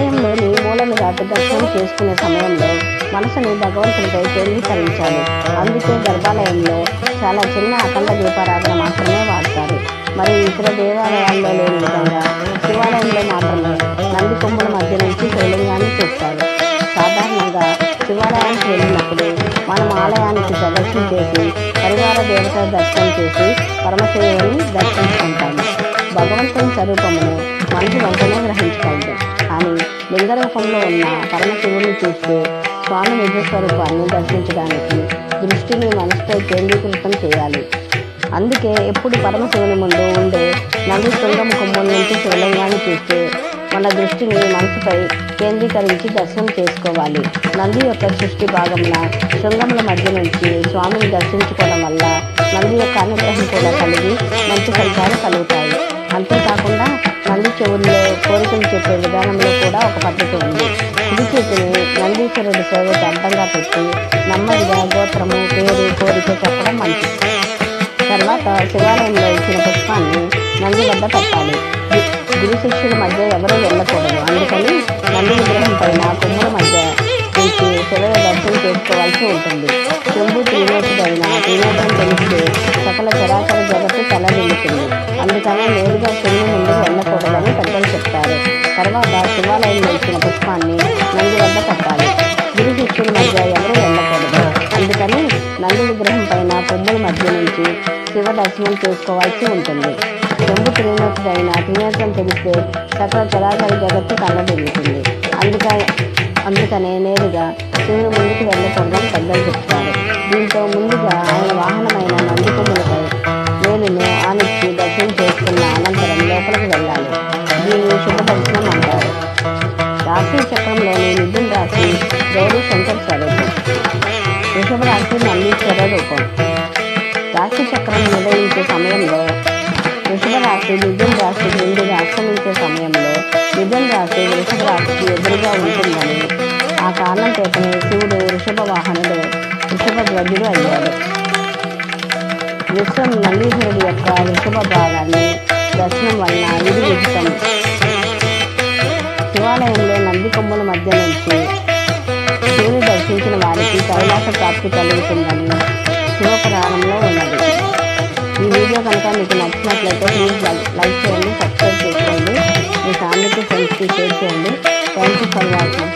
ఆలయంలోని మూలను దర్శనం చేసుకునే సమయంలో మనసుని భగవంతునిపై కేంద్రీకరించాలి. అందుకే గర్భాలయంలో చాలా చిన్న అఖండ దీపారాధన మాత్రమే వాడతారు. మరి ఇతర దేవాలయాల్లో లేని విధంగా శివాలయంలో మాత్రమే నంది కొమ్ముల మధ్య నుంచి శివలింగాన్ని చూస్తారు. సాధారణంగా శివాలయానికి వెళ్ళినప్పుడు మనం ఆలయానికి ప్రదర్శన చేసి పరివార దేవత దర్శనం చేసి పరమశివుని దర్శించుకుంటాము. భగవంతుని స్వరూపమును మనసు వెంటనే గ్రహించుకుంటాం కానీ లింగరూపంలో ఉన్న పరమశివుని చూస్తూ స్వామి నిజస్వరూపాన్ని దర్శించడానికి దృష్టిని మనసుపై కేంద్రీకృతం చేయాలి. అందుకే ఎప్పుడు పరమశివుని ముందు ఉండే నంది శృంగం కొమ్ముల నుంచి శివలింగాన్ని చూస్తే మన దృష్టిని మనసుపై కేంద్రీకరించి దర్శనం చేసుకోవాలి. నంది యొక్క సృష్టి భాగంలో శృంగముల మధ్య నుంచి స్వామిని దర్శించుకోవడం వల్ల నంది యొక్క అనుగ్రహం కూడా కలిగి మంచి ఫలితాలు కలుగుతాయి. చెవుల్లో కోరికలు చెప్పే విధానంలో కూడా ఒక పద్ధతి ఉంది. కుడి చేతిని నందీశ్వరుడి సేవకు అడ్డంగా పెట్టి నెమ్మదిగా గోత్రము పేరు కోరిక చెప్పడం మంచిది. తర్వాత శివాలయంలో ఇచ్చిన పుష్పాన్ని నంది వద్ద పెట్టాలి. గురు శిష్యుల మధ్య ఎవరూ వెళ్ళకూడదు. అందుకని నంది విగ్రహం పైన కొమ్ముల మధ్య నుంచి శివయ దర్శనం చేసుకోవాల్సి ఉంటుంది. తలదిల్లుతుంది అందుకని నేరుగా శివుని ముందుకు వెళ్ళకూడదని పెద్దలు చెప్తారు. తర్వాత శివాలయంలో ఇచ్చిన పుష్పాన్ని నంది వద్ద కట్టాలి. గురు శిష్యుల మధ్య ఎవరూ వెళ్ళకూడదు అందుకని నంది విగ్రహం పైన కొమ్ముల మధ్య నుంచి శివ దర్శనం చేసుకోవాల్సి ఉంటుంది. చెంబు త్రినేతుడైన త్రినేత్రం తెలిస్తే సకల చరాచర జగత్తు తల్లదిల్లుతుంది అందుకని అందుకనే నేరుగా శివుని ముందుకు వెళ్ళకూడదని పెద్దలు చెప్తారు. దీంతో ముందుగా ఆయన వాహనమైన ఆనిచ్చి దర్శనం చేసుకున్న అనంతరం లోపలికి వెళ్ళాలి. దీన్ని శుభదర్శనం అంటారు. రాశి చక్రంలోని మిథున రాశి గౌరీ శంకర్ స్వరూపం. వృషభ రాశి మల్లీశ్వర రూపం. రాశి చక్రం నిర్వహించే సమయంలో వృషభ రాశి మిథున రాశి ముందుగా అస్తమించే సమయంలో మిథున రాశి వృషభ రాశికి ఎదురుగా ఉంటుందని ఆ కారణం చేతనే శివుడు వృషభ వాహనుడు వృషభ ధ్వజుడు అయ్యాడు. విశ్వం నందీశ్వరుడు యొక్క వృషభ భాగాన్ని దర్శనం వలన ఇది విహితం శివాలయంలో నంది కొమ్ముల మధ్య నుంచి శివుని దర్శించిన వారికి కైలాస ప్రాప్తి కలుగుతుందని శివపురాణంలో ఉన్నది. ఈ వీడియో కనుక మీకు నచ్చినట్లయితే ప్లీజ్ లైక్ చేయండి సబ్స్క్రైబ్ చేసుకోండి. మీ ఫ్యామిలీకి ఫ్రెండ్స్కి షేర్ చేయండి. Thank you for watching.